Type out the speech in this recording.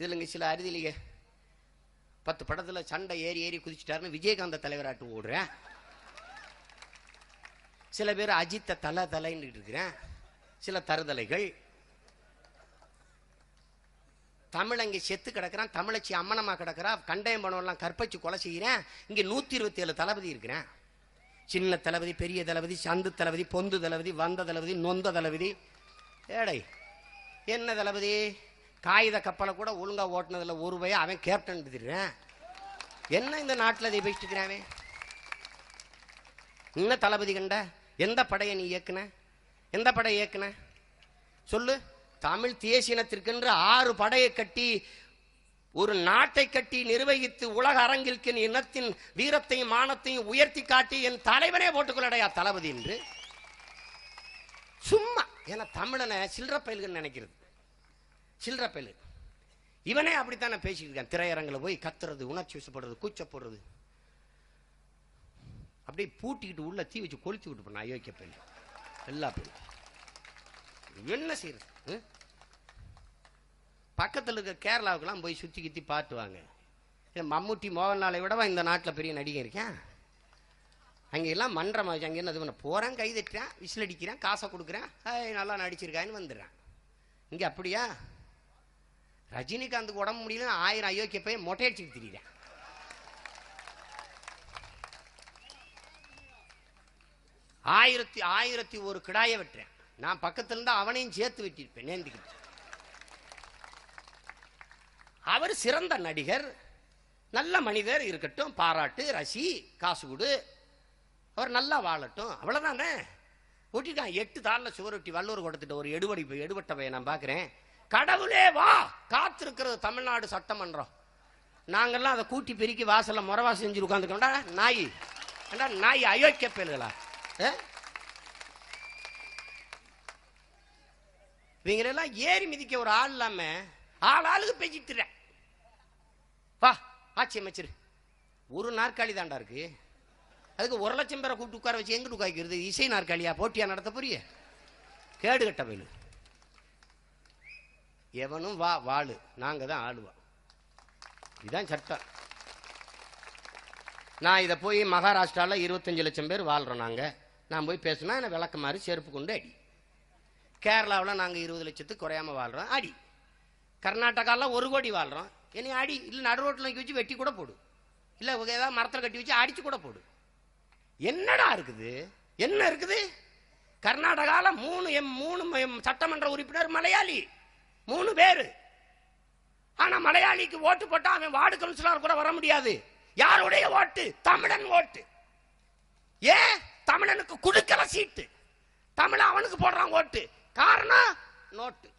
இதுலங்க சில அறுதியிலேயே பத்து படத்துல சண்டை ஏறி ஏறி குதிச்சிட்டாருன்னு விஜயகாந்த தலைவராட்டு ஓடுறேன். சில பேர் அஜித்த தலை தலைன்னு இருக்கிறேன். சில தருதலைகள். தமிழங்க செத்து கிடக்குறான் தமிழச்சி அம்மனம்மா கிடக்கிறா கண்டயம் பணம்லாம் கற்பச்சு கொலை செய்கிறேன் இங்க நூத்தி இருபத்தி ஏழு தளபதி இருக்கிறேன். சின்ன தளபதி பெரிய தளபதி சந்து தளபதி பொந்து தளபதி வந்த தளபதி நொந்த தளபதி. ஏடை என்ன தளபதி? காகித கப்பலை கூட ஒழுங்கா ஓட்டுனதுல ஒரு பய அவன் கேப்டன் திடுறேன் என்ன இந்த நாட்டில் அதை பேசிட்டு என்ன தளபதி கண்ட? எந்த படையை நீ இயக்குன? எந்த படையை இயக்குன? சொல்லு. தமிழ் தேசியனத்திற்கென்று ஆறு படையை கட்டி ஒரு நாட்டை கட்டி நிர்வகித்து உலக அரங்கிற்கு என் இனத்தின் வீரத்தையும் மானத்தையும் உயர்த்தி காட்டி என் தலைவனே போட்டுக்கொள்ளடையா தளபதி என்று. சும்மா. ஏன்னா தமிழனை சில்லற பயல்கள் நினைக்கிறது. சில்லற பேலு. இவனே அப்படித்தானே பேசிட்டு இருக்கான். திரையரங்கில் போய் கத்துறது உணர்ச்சி வசப்படுறது கூச்சப்படுறது. அப்படியே பூட்டிக்கிட்டு உள்ள தீ வச்சு கொளுத்தி விட்டு பண்ண அயோக்கிய பெண் எல்லா பெண் என்ன செய்யறது ம்? பக்கத்தில் இருக்க கேரளாவுக்கெல்லாம் போய் சுற்றி கித்தி பாட்டுவாங்க மம்முட்டி மோகன்லாலை விடவா இந்த நாட்டில் பெரிய நடிகை இருக்கேன் அங்கே எல்லாம் மன்றம் ஆச்சு அங்கே என்ன இது பண்ண போகிறேன் கை தட்டுறேன் விசில் அடிக்கிறேன் காசை கொடுக்குறேன் நல்லா நடிச்சிருக்கான்னு வந்துடுறேன். இங்கே அப்படியா? ரஜினிகாந்துக்கு உடம்பு முடியல ஆயிரம் அயோக்கிய போய் மொட்டையடிச்சுட்டு திரியிறேன். ஆயிரத்தி ஆயிரத்தி ஒரு கிடாயை வெட்டுறேன். நான் பக்கத்துல இருந்தா அவனையும் சேர்த்து வெட்டியிருப்பேன் நேர்ந்துக்கிட்டு. அவர் சிறந்த நடிகர் நல்ல மனிதர் இருக்கட்டும் பாராட்டு ரசி காசு கொடு. அவர் நல்லா வாழட்டும். அவ்வளோதானே ஒட்டிட்டான் எட்டு தாளில் சுவரொட்டி வல்லூர் கொடுத்துட்டு ஒரு எடுபடி எடுபட்ட பையன் நான் பார்க்குறேன் கடவுளே வா. காத்திருக்கிறது தமிழ்நாடு சட்டமன்றம். நாங்கெல்லாம் அதை கூட்டி பெருக்கி வாசல்ல முறவா செஞ்சு உட்காந்துக்கோண்டா நாய். ஏண்டா நாய் அயோக்கிய பேருகளா? ஆ? இவங்களெல்லாம் ஏறி மிதிக்க ஒரு ஆள் இல்லாம ஆள் ஆளுக்கு பேசிட்டு வா ஆட்சி அமைச்சர். ஒரு நாற்காலி தாண்டா இருக்கு. அதுக்கு ஒரு லட்சம் பேரை கூப்பிட்டு உட்கார வச்சு எங்கிட்டு உட்காய்க்கிறது இசை நாற்காலியா? போட்டியா நடத்த போறிய? கேடு கட்ட பயிலு எவனும் வா வாழு. நாங்க தான் ஆளுவோம். இதுதான் சட்டம். நான் இதை போய் மகாராஷ்டிராவில் இருபத்தஞ்சு லட்சம் பேர் வாழ்கிறோம் நாங்கள் நான் போய் பேசினா என்னை விளக்க மாதிரி செருப்பு கொண்டு அடி. கேரளாவில் நாங்கள் இருபது லட்சத்துக்கு குறையாம வாழ்கிறோம் அடி. கர்நாடகாவில் ஒரு கோடி வாழ்கிறோம் என்னை அடி. இல்லை நடு ரோட்டில் வச்சு வெட்டி கூட போடு. இல்லை ஏதாவது மரத்தில் கட்டி வச்சு அடித்து கூட போடு. என்னடா இருக்குது? என்ன இருக்குது? கர்நாடகாவில் மூணு எம் மூணு எம் சட்டமன்ற உறுப்பினர் மலையாளி. மூணு பேரு. ஆனா மலையாளிக்கு ஓட்டு போட்டா அவன் வார்டு கவுன்சிலர் கூட வர முடியாது. யாருடைய ஓட்டு? தமிழன் ஓட்டு. ஏன் தமிழனுக்கு கொடுக்கல சீட்டு. தமிழ அவனுக்கு போடுறான் ஓட்டு. காரணம் நோட்டு.